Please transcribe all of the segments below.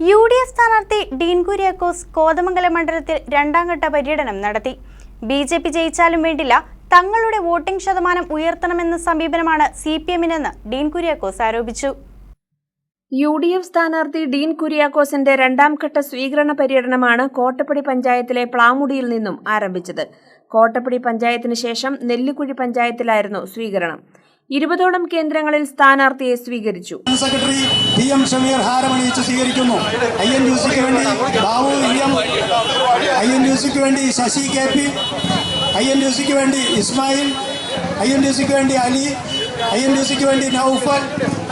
U D F സ്ഥാനാർത്ഥി ഡീൻ കുര്യാക്കോസ് കോതമംഗലം മണ്ഡലത്തിൽ രണ്ടാം ഘട്ട പര്യടനം നടത്തി. ബി ജെ പി ജയിച്ചാലും വേണ്ടില്ല തങ്ങളുടെ വോട്ടിംഗ് ശതമാനം ഉയർത്തണമെന്ന സമീപനമാണ് സി പി എമ്മിനെന്ന് ഡീൻ കുര്യാക്കോസ് ആരോപിച്ചു. യു ഡി എഫ് സ്ഥാനാർത്ഥി ഡീൻ കുര്യാക്കോസിന്റെ രണ്ടാം ഘട്ട സ്വീകരണ പര്യടനമാണ് കോട്ടപ്പടി പഞ്ചായത്തിലെ പ്ലാമുടിയിൽ നിന്നും ആരംഭിച്ചത്. കോട്ടപ്പടി പഞ്ചായത്തിന് ശേഷം നെല്ലിക്കുഴി പഞ്ചായത്തിലായിരുന്നു സ്വീകരണം. ഇരുപതോളം കേന്ദ്രങ്ങളിൽ സ്ഥാനാർത്ഥിയെ സ്വീകരിച്ചു. സെക്രട്ടറി പി എം ഷമീർ ഹാരമണിയിച്ച് സ്വീകരിക്കുന്നു. ഐ എൻ യു സിക്ക് വേണ്ടി Babu M I N U സിക്ക് വേണ്ടി Sasi K P I N U സിക്ക് വേണ്ടി ഇസ്മായിൽ ഐ എൻ യു സിക്ക് വേണ്ടി അലി ഐ എൻ യു സിക്ക് വേണ്ടി നൌഫൽ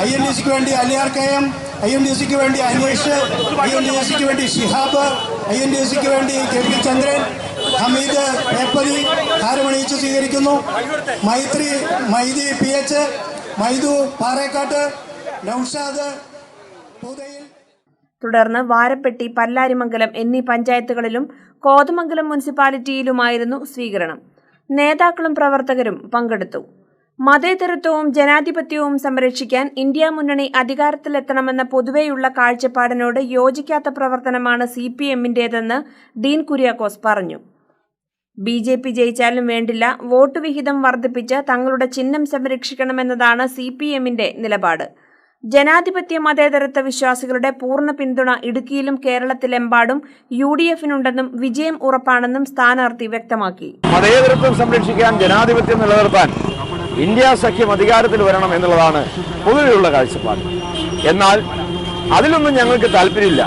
ഐ എൻ യു സിക്ക് വേണ്ടി Aliyar K M I N U സിക്ക് വേണ്ടി അനീഷ് ഐ എൻ യു സിക്ക് വേണ്ടി ഷിഹാബ് ഐ എൻ യു സിക്ക് വേണ്ടി കെ പി ചന്ദ്രൻ ഹമീദ് പേപ്പരി ഹാരമണിയിച്ച് സ്വീകരിക്കുന്നു. മൈത്രി മൈദി പി എച്ച് മൈദു പാറേക്കാട്ട് നൌഷാദ് തുടർന്ന് വാരപ്പെട്ടി പല്ലാരിമംഗലം എന്നീ പഞ്ചായത്തുകളിലും കോതമംഗലം മുനിസിപ്പാലിറ്റിയിലുമായിരുന്നു സ്വീകരണം. നേതാക്കളും പ്രവർത്തകരും പങ്കെടുത്തു. മതേതരത്വവും ജനാധിപത്യവും സംരക്ഷിക്കാൻ ഇന്ത്യ മുന്നണി അധികാരത്തിലെത്തണമെന്ന പൊതുവെയുള്ള കാഴ്ചപ്പാടിനോട് യോജിക്കാത്ത പ്രവർത്തനമാണ് സി പി ഡീൻ കുര്യാക്കോസ് പറഞ്ഞു. ബി ജെ പി ജയിച്ചാലും വേണ്ടില്ല. വോട്ട് വിഹിതം വർദ്ധിപ്പിച്ച് തങ്ങളുടെ ചിഹ്നം സംരക്ഷിക്കണമെന്നതാണ് സി പി എമ്മിന്റെ നിലപാട്. ജനാധിപത്യ മതേതരത്വ വിശ്വാസികളുടെ പൂർണ പിന്തുണ ഇടുക്കിയിലും കേരളത്തിലെമ്പാടും യു ഡി എഫിനുണ്ടെന്നും വിജയം ഉറപ്പാണെന്നും സ്ഥാനാർത്ഥി വ്യക്തമാക്കി. മതേതരത്വം സംരക്ഷിക്കാൻ ജനാധിപത്യം നിലനിർത്താൻ ഇന്ത്യ സഖ്യം അധികാരത്തിൽ വരണം എന്നുള്ളതാണ് പൊതുവെയുള്ള കാഴ്ചപ്പാട്. എന്നാൽ അതിലൊന്നും ഞങ്ങൾക്ക് താല്പര്യമില്ല.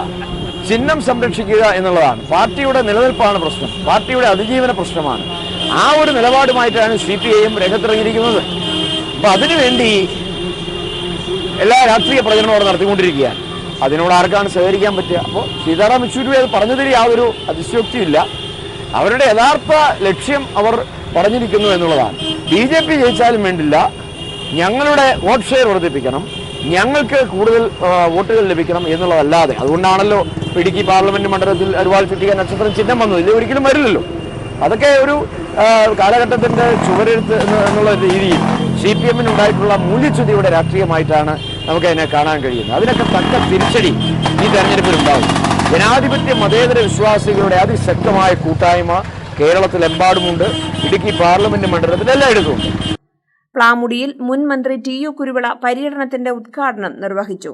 ചിഹ്നം സംരക്ഷിക്കുക എന്നുള്ളതാണ്. പാർട്ടിയുടെ നിലനിൽപ്പാണ് പ്രശ്നം. പാർട്ടിയുടെ അതിജീവന പ്രശ്നമാണ്. ആ ഒരു നിലപാടുമായിട്ടാണ് സി പി ഐ എം രംഗത്തിറങ്ങിയിരിക്കുന്നത്. അപ്പൊ അതിനുവേണ്ടി എല്ലാ രാഷ്ട്രീയ പ്രചരണവും അവിടെ നടത്തിക്കൊണ്ടിരിക്കുകയാണ്. അതിനോട് ആർക്കാണ് സഹകരിക്കാൻ പറ്റുക? അപ്പോൾ സീതാറാം യെച്ചൂരി അത് പറഞ്ഞതിൽ ഒരു അതിശയോക്തിയില്ല. അവരുടെ യഥാർത്ഥ ലക്ഷ്യം അവർ പറഞ്ഞിരിക്കുന്നു എന്നുള്ളതാണ്. ബി ജെ പി ജയിച്ചാലും വേണ്ടില്ല. ഞങ്ങളുടെ വോട്ട് ഷെയർ വർദ്ധിപ്പിക്കണം. ഞങ്ങൾക്ക് കൂടുതൽ വോട്ടുകൾ ലഭിക്കണം എന്നുള്ളതല്ലാതെ. അതുകൊണ്ടാണല്ലോ ഇടുക്കി പാർലമെന്റ് മണ്ഡലത്തിൽ അരുവാൾ ചുറ്റിക നക്ഷത്രം ചിഹ്നം വന്നു. ഇല്ല ഒരിക്കലും വരില്ലല്ലോ. അതൊക്കെ ഒരു കാലഘട്ടത്തിന്റെ ചുവരെഴുത്ത് എന്നുള്ള രീതിയിൽ സി പി എമ്മിന് ഉണ്ടായിട്ടുള്ള മൂല്യച്യുതിയുടെ രാഷ്ട്രീയമായിട്ടാണ് നമുക്ക് അതിനെ കാണാൻ കഴിയുന്നത്. അതിനൊക്കെ തക്ക തിരിച്ചടി ഈ തെരഞ്ഞെടുപ്പിലുണ്ടാവും ജനാധിപത്യ മതേതര വിശ്വാസികളുടെ അതിശക്തമായ കൂട്ടായ്മ കേരളത്തിലെമ്പാടുമുണ്ട്. ഇടുക്കി പാർലമെന്റ് മണ്ഡലത്തിൽ എല്ലായിടത്തും പ്ലാമുടിയിൽ മുൻ മന്ത്രി ടി യു കുരുവിള പര്യടനത്തിന്റെ ഉദ്ഘാടനം നിർവഹിച്ചു.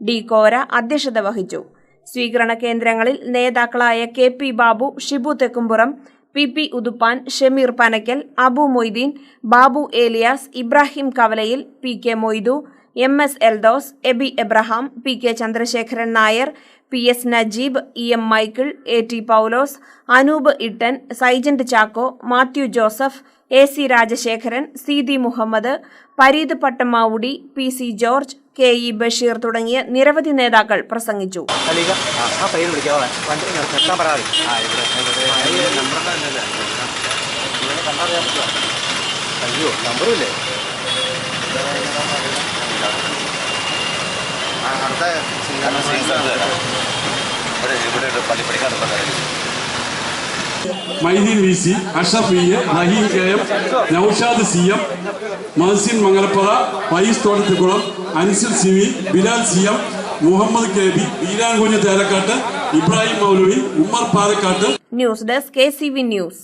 ഡി കോര അധ്യക്ഷത വഹിച്ചു. സ്വീകരണ കേന്ദ്രങ്ങളിൽ നേതാക്കളായ K P Babu Shibu Thekkumpuram P P Uthuppan Shameer Panakkal Abu Moideen Babu Elias Ibrahim കവലയിൽ P K Moidu M S Eldhose Abi Abraham P K Chandrasekharan Nair P S Najeeb E M Michael A T Paulose Anoop Ittan സൈജന്റ് Chacko Mathew Joseph A C Rajasekharan C D Muhammad Pareed Pattamavudi P C George K E Basheer തുടങ്ങിയ നിരവധി നേതാക്കൾ പ്രസംഗിച്ചു. അയ്യോ നമ്പറും ഇല്ലേ? ആ അടുത്ത Moideen V C Ashraf E A Rahim K M Naushad C M Mohsin മംഗലപ്പുറ vice Thottathikulam Ansil C V Bilal C M Muhammad K B Veerankunju Thelakkat Ibrahim Moulavi Ummer Palakkat. News desk K C V news.